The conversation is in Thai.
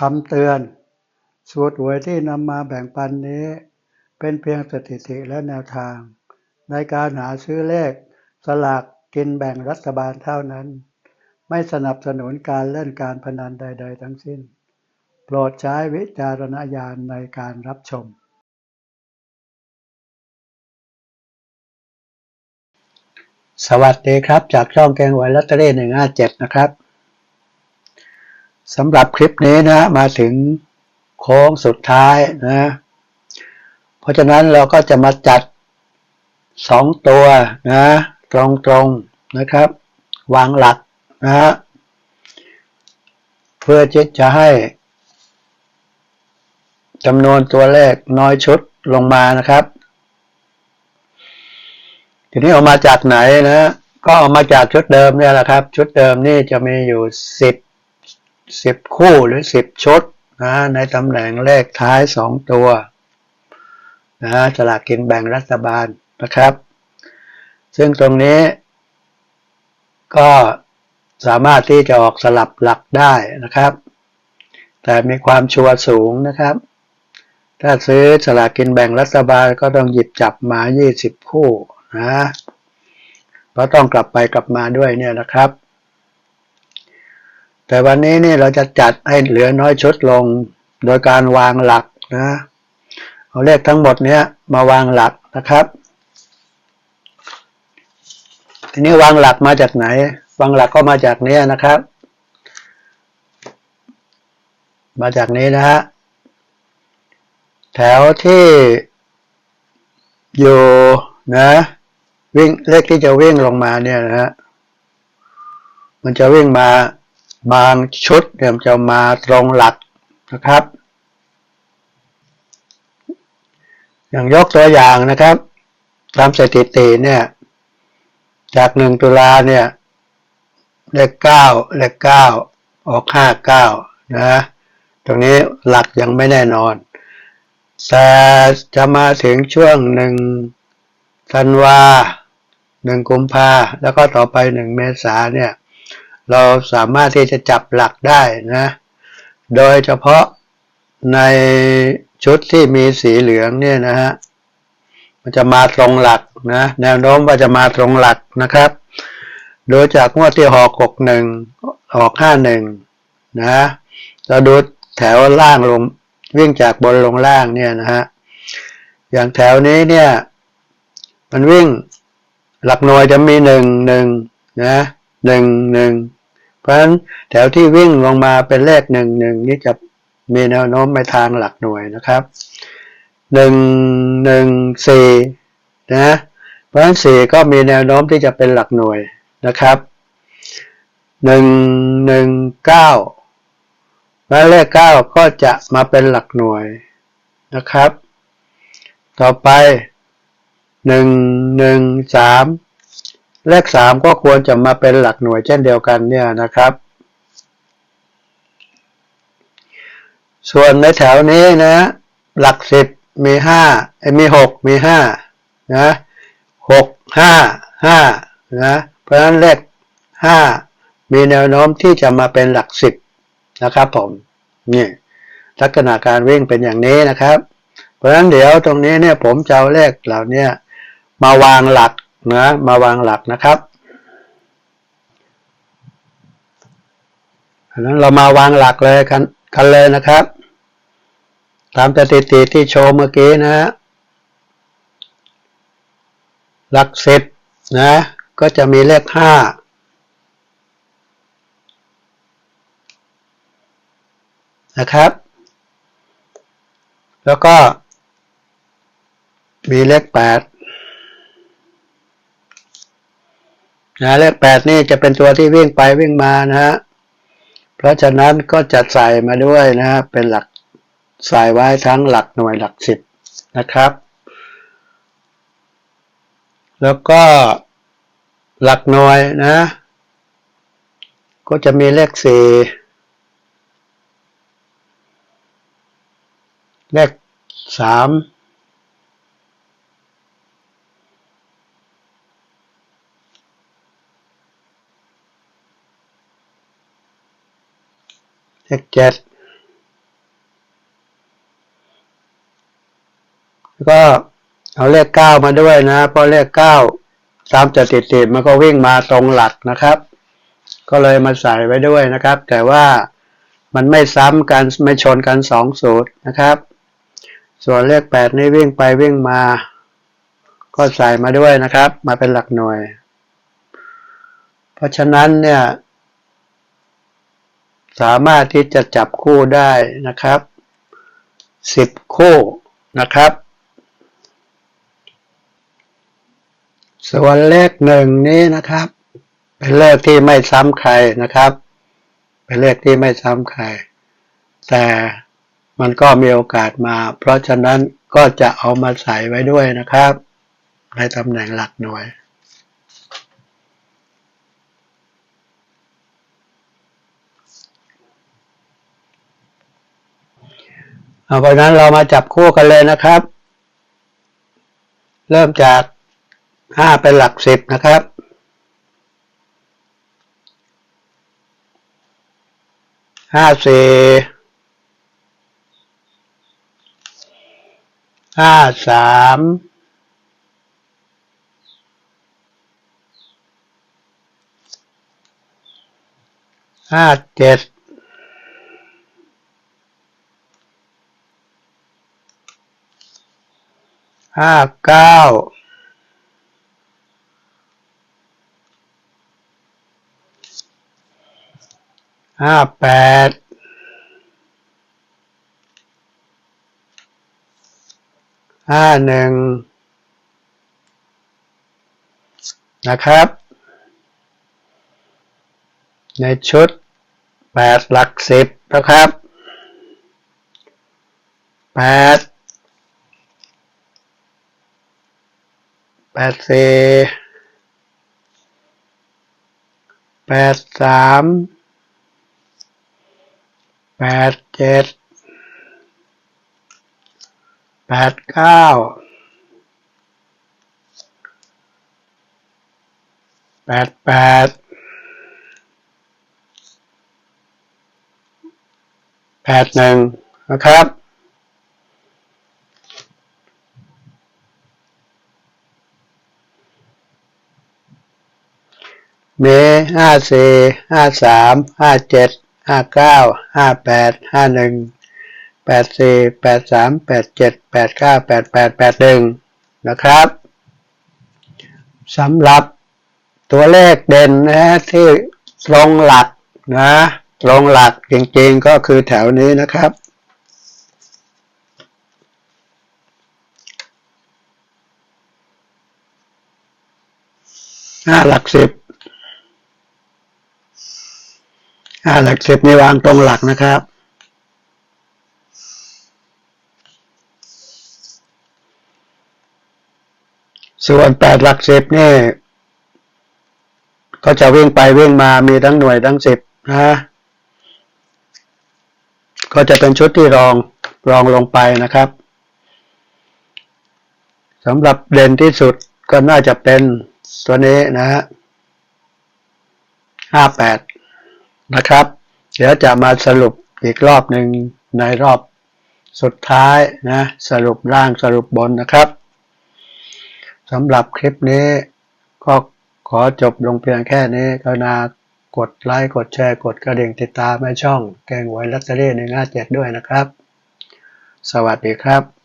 คำเตือน สูตรหวยที่นำมาแบ่งปันนี้ เป็นเพียงสถิติและแนวทาง ในการหาซื้อเลข สลากกินแบ่งรัฐบาลเท่านั้น ไม่สนับสนุนการเล่นการพนันใด ๆ ทั้งสิ้น โปรดใช้วิจารณญาณในการรับชม สวัสดีครับ จากช่องแกงหวยลอตเตอรี่หนึ่งห้าเจ็ดนะครับ สำหรับคลิปนี้นะมาถึงโค้งสุดท้ายนะ เพราะฉะนั้นเราก็จะมาจัดสองตัวนะตรงๆนะครับ วางหลักนะฮะเพื่อที่จะให้จำนวนตัวเลขน้อยชุดลงมานะครับ ทีนี้ออกมาจากไหนนะ ก็ออกมาจากชุดเดิมเนี่ยแหละครับ ชุดเดิมนี่จะมีอยู่สิบ สิบคู่หรือสิบชุดนะในตำแหน่งเลขท้ายสองตัวนะสลากกินแบ่งรัฐบาลนะครับ ซึ่งตรงนี้ ก็สามารถที่จะออกสลับหลักได้นะครับ แต่มีความชัวร์สูงนะครับ ถ้าซื้อสลากกินแบ่งรัฐบาลก็ต้องหยิบจับมา 20 คู่นะเพราะต้องกลับไปกลับมาด้วยเนี่ยนะครับ แต่วันนี้นี่เราจะจัดให้เหลือน้อยชุดลง โดยการวางหลักนะเอาเลขทั้งหมดเนี้ยมาวางหลักนะครับ ทีนี้วางหลักมาจากไหน วางหลักก็มาจากนี้นะครับ มาจากนี้นะฮะแถวที่อยู่นะวิ่งเลขที่จะวิ่งลงมาเนี่ยนะฮะมันจะวิ่งมา บางชุดเดี๋ยวจะมาตรงหลักนะครับ อย่างยกตัวอย่างนะครับตามสถิติเนี่ย จากหนึ่งตุลาเนี่ยเลขเก้าเลขเก้าออกห้าเก้านะตรงนี้หลักยังไม่แน่นอน แต่จะมาถึงช่วงหนึ่งธันวาหนึ่งกุมภาแล้วก็ต่อไปหนึ่งเมษาเนี่ย เราสามารถที่จะจับหลักได้นะ โดยเฉพาะในชุดที่มีสีเหลืองเนี่ยนะฮะ มันจะมาตรงหลักนะ แนวโน้มว่าจะมาตรงหลักนะครับ โดยจากงวดที่หอกหกหนึ่งหอกห้าหนึ่งนะเราดูแถวล่างลงวิ่งจากบนลงล่างเนี่ยนะฮะ อย่างแถวนี้เนี่ย มันวิ่งหลักหน่วยจะมีหนึ่งหนึ่งนะหนึ่งหนึ่ง เพราะฉะนั้นแถวที่วิ่งลงมาเป็นเลขหนึ่งหนึ่งนี่จะมีแนวโน้มไปทางหลักหน่วยนะครับหนึ่งหนึ่งสี่นะเพราะฉะนั้นสี่ก็มีแนวโน้มที่จะเป็นหลักหน่วยนะครับหนึ่งหนึ่งเก้าและเลขเก้าก็จะมาเป็นหลักหน่วยนะครับ ต่อไปหนึ่งหนึ่งสาม เลขสามก็ควรจะมาเป็นหลักหน่วยเช่นเดียวกันเนี่ยนะครับ ส่วนในแถวนี้นะ หลักสิบมีห้ามีหกมีห้านะหกห้าห้านะเพราะฉะนั้นเลขห้ามีแนวโน้มที่จะมาเป็นหลักสิบนะครับผมนี่ลักษณะการวิ่งเป็นอย่างนี้นะครับ เพราะฉะนั้นเดี๋ยวตรงนี้เนี่ยผมจะเอาเลขเหล่านี้มาวางหลัก นะมาวางหลักนะครับอันนั้นเรามาวางหลักเลยกันกันเลยนะครับ ตามสถิติที่โชว์เมื่อกี้นะฮะหลักสิบนะก็จะมีเลขห้านะครับ แล้วก็มีเลขแปด นะเลขแปดนี่จะเป็นตัวที่วิ่งไปวิ่งมานะฮะเพราะฉะนั้นก็จะใส่มาด้วยนะฮะเป็นหลักใส่ไว้ทั้งหลักหน่วยหลักสิบนะครับ แล้วก็หลักหน่วยนะ ก็จะมีเลขสี่เลขสาม เลขเจ็ดแล้วก็เอาเลขเก้ามาด้วยนะ เพราะเลขเก้าตามจะติดติดมันก็วิ่งมาตรงหลักนะครับ ก็เลยมาใส่ไว้ด้วยนะครับ แต่ว่ามันไม่ซ้ำกันไม่ชนกันสองสูตรนะครับ ส่วนเลขแปดนี่วิ่งไปวิ่งมา ก็ใส่มาด้วยนะครับ มาเป็นหลักหน่วย เพราะฉะนั้นเนี่ย สามารถที่จะจับคู่ได้นะครับสิบคู่นะครับ ส่วนเลขหนึ่งนี้นะครับ เป็นเลขที่ไม่ซ้ำใครนะครับ เป็นเลขที่ไม่ซ้ำใคร แต่มันก็มีโอกาสมา เพราะฉะนั้นก็จะเอามาใส่ไว้ด้วยนะครับ ในตำแหน่งหลักหน่วย เอาเพราะนั้นเรามาจับคู่กันเลยนะครับ เริ่มจากห้าเป็นหลักสิบนะครับห้าสี่ห้าสามห้าเจ็ด ห้าเก้าห้าแปดห้าหนึ่งนะครับ ในชุดแปดหลักสิบนะครับแปด แปดสี่แปดสามแปดเจ็ดแปดเก้าแปดแปดแปดหนึ่งนะครับ เมห้าสี่ห้าสามห้าเจ็ดห้าเก้าห้าแปดห้าหนึ่งแปดสี่แปดสามแปดเจ็ดแปดเก้าแปดแปดแปดหนึ่งนะครับสำหรับตัวเลขเด่นนะที่ตรงหลักนะตรงหลักจริงๆก็คือแถวนี้นะครับ ห้าหลักสิบ ห้าหลักสิบนี่วางตรงหลักนะครับ ส่วนแปดหลักสิบนี่ก็จะวิ่งไปวิ่งมามีทั้งหน่วยทั้งสิบนะก็จะเป็นชุดที่รองรองลงไปนะครับสำหรับเด่นที่สุดก็น่าจะเป็นตัวนี้นะฮะห้าแปด นะครับ เดี๋ยวจะมาสรุปอีกรอบหนึ่งในรอบสุดท้ายนะสรุปล่างสรุปบนนะครับสำหรับคลิปนี้ก็ขอจบลงเพียงแค่นี้กรุณากดไลค์กดแชร์กดกระดิ่งติดตามให้ช่อง แกงหวยลัตเตอรี่หนึ่งห้าเจ็ดด้วยนะครับ สวัสดีครับ